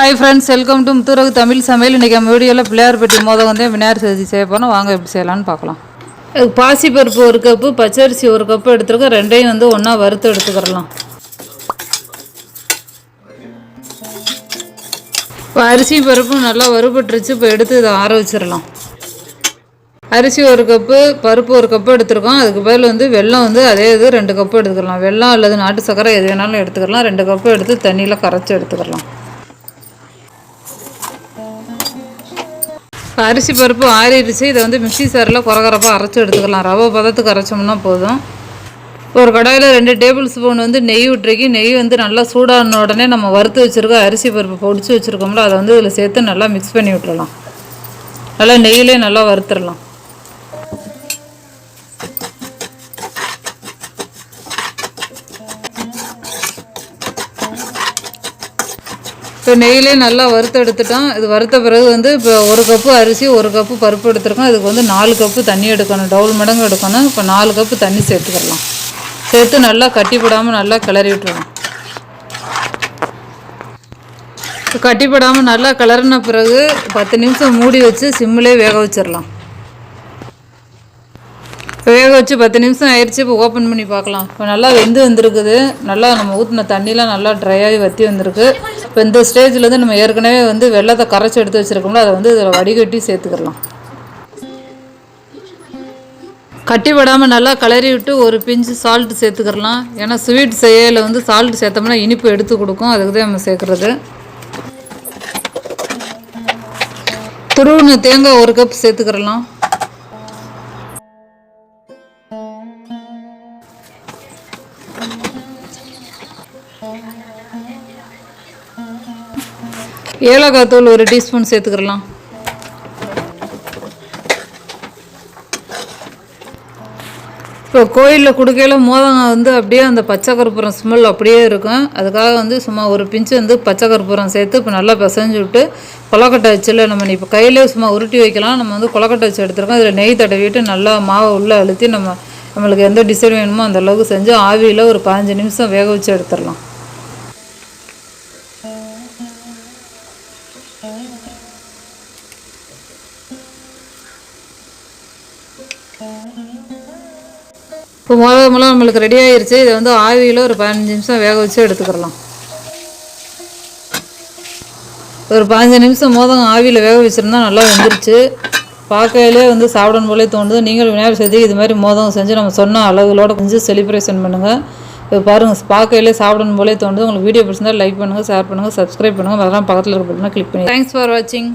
Hi friends welcome to Muthuragu Tamil சமையல் இன்றைக்கி நம்ம வீடியோவில் பிள்ளையார் பெட்டி மோதம் வந்து விநாயகர் சதுர்த்தி செய்ய போகிறோம் வாங்க எப்படி செய்யலாம்னு பார்க்கலாம். பாசிப்பருப்பு ஒரு கப்பு பச்சரிசி ஒரு கப்பு எடுத்துருக்கோம். ரெண்டையும் வந்து ஒன்றா வறுத்து எடுத்துக்கிறலாம். இப்போ அரிசி பருப்பும் நல்லா வறுபட்டுருச்சு. இப்போ எடுத்து இதை ஆற வச்சிடலாம். அரிசி ஒரு கப்பு பருப்பு ஒரு கப்பு எடுத்துருக்கோம். அதுக்கு பதில் வந்து வெல்லம் வந்து அதே இது ரெண்டு கப்பு எடுத்துக்கலாம். வெல்லம் அல்லது நாட்டு சக்கரை எது வேணாலும் எடுத்துக்கலாம். ரெண்டு கப்பு எடுத்து தண்ணியில் கரைச்சி எடுத்துக்கலாம். அரிசி பருப்பு ஆறிடுச்சு. இதை வந்து மிக்ஸி சாரில் குறகுறப்பாக அரைச்சி எடுத்துக்கலாம். ரவை பதத்துக்கு அரைச்சோம்னா போதும். ஒரு கடாயில் ரெண்டு டேபிள் ஸ்பூன் வந்து நெய் விட்டுருக்கி நெய் வந்து நல்லா சூடான உடனே நம்ம வறுத்து வச்சுருக்க அரிசி பருப்பு பொடிச்சு வச்சுருக்கோம்ல அதை வந்து இதில் சேர்த்து நல்லா மிக்ஸ் பண்ணி விட்டுறலாம். நல்லா நெய்யிலே நல்லா வறுத்துடலாம் இப்போ நெய்யிலே நல்லா வறுத்து எடுத்துட்டோம். இது வறுத்த பிறகு வந்து இப்போ ஒரு கப்பு அரிசி ஒரு கப்பு பருப்பு எடுத்துருக்கோம். இதுக்கு வந்து நாலு கப்பு தண்ணி எடுக்கணும். டவுல் மடங்கு எடுக்கணும். இப்போ நாலு கப்பு தண்ணி சேர்த்துக்கலாம். சேர்த்து நல்லா கட்டிப்படாமல் நல்லா கிளறி விட்டுருவோம். இப்போ கட்டிப்படாமல் நல்லா கிளறின பிறகு பத்து நிமிஷம் மூடி வச்சு சிம்மிலே வேக வச்சிடலாம். வேக வச்சு பத்து நிமிஷம் ஆயிடுச்சு இப்போ ஓப்பன் பண்ணி பார்க்கலாம். இப்போ நல்லா வெந்து வந்திருக்குது. நல்லா நம்ம ஊற்றின தண்ணிலாம் நல்லா ட்ரை ஆகி வற்றி வந்திருக்கு. இப்போ இந்த ஸ்டேஜில் வந்து நம்ம ஏற்கனவே வந்து வெள்ளத்தை கரைச்சி எடுத்து வச்சுருக்கோம்ல அதை வந்து இதில் வடிகட்டி சேர்த்துக்கிடலாம் கட்டி விடாமல் நல்லா கிளறி விட்டு ஒரு பிஞ்சு சால்ட் சேர்த்துக்கிடலாம் ஏன்னா ஸ்வீட் செய்யல வந்து சால்ட் சேர்த்தோம்னா இனிப்பு எடுத்து கொடுக்கும். அதுக்கு தான் நம்ம சேர்க்குறது. துருவுன்னு தேங்காய் ஒரு கப் சேர்த்துக்கிறலாம் ஏலக்காய் தூள் ஒரு டீஸ்பூன் சேர்த்துக்கிறலாம். இப்போ கோயிலில் கொடுக்கையில் மோதகம் வந்து அப்படியே அந்த பச்சை கற்பூரம் ஸ்மெல் அப்படியே இருக்கும். அதுக்காக வந்து சும்மா ஒரு பிஞ்சு வந்து பச்சை கற்பூரம் சேர்த்து இப்போ நல்லா பிசைஞ்சு விட்டு கொலக்கட்டை வச்சில் நம்ம இப்போ கையிலே சும்மா உருட்டி வைக்கலாம். நம்ம வந்து கொலக்கட்டை வச்சு எடுத்துருக்கோம். இதில் நெய் தடவிட்டு நல்லா மாவை உள்ளே அழுத்தி நம்ம நம்மளுக்கு எந்த டிசைன் வேணுமோ அந்த அளவுக்கு செஞ்சு ஆவியில் ஒரு பதினஞ்சு நிமிஷம் வேக வச்சு எடுத்துடலாம் இப்போ மொதல் நம்மளுக்கு ரெடி ஆயிடுச்சு இதை வந்து ஆவியில் ஒரு பதினஞ்சு நிமிஷம் வேக வச்சு எடுத்துக்கிறலாம். ஒரு பதினஞ்சு நிமிஷம் மோதகம் ஆவியில் வேக வச்சுருந்தா நல்லா வெந்துருச்சு. பார்க்கையிலே வந்து சாப்பிடணும் போலே தோணுது. நீங்கள் விநாயகர் சதுர்த்தி இது மாதிரி மோதம் செஞ்சு நம்ம சொன்ன அளவுகளோட கொஞ்சம் செலிப்ரேஷன் பண்ணுங்கள் இப்போ பாருங்கள் பார்க்கையிலே சாப்பிடணும் போலே தோணுது. உங்களுக்கு வீடியோ பிடிச்சிருந்தா லைக் பண்ணுங்கள் ஷேர் பண்ணுங்கள் சப்ஸ்கிரைப் பண்ணுங்கள் அதெல்லாம் பக்கத்தில் இருக்க பட்டனை கிளிக் பண்ணி தேங்க்ஸ் ஃபார் வாட்சிங்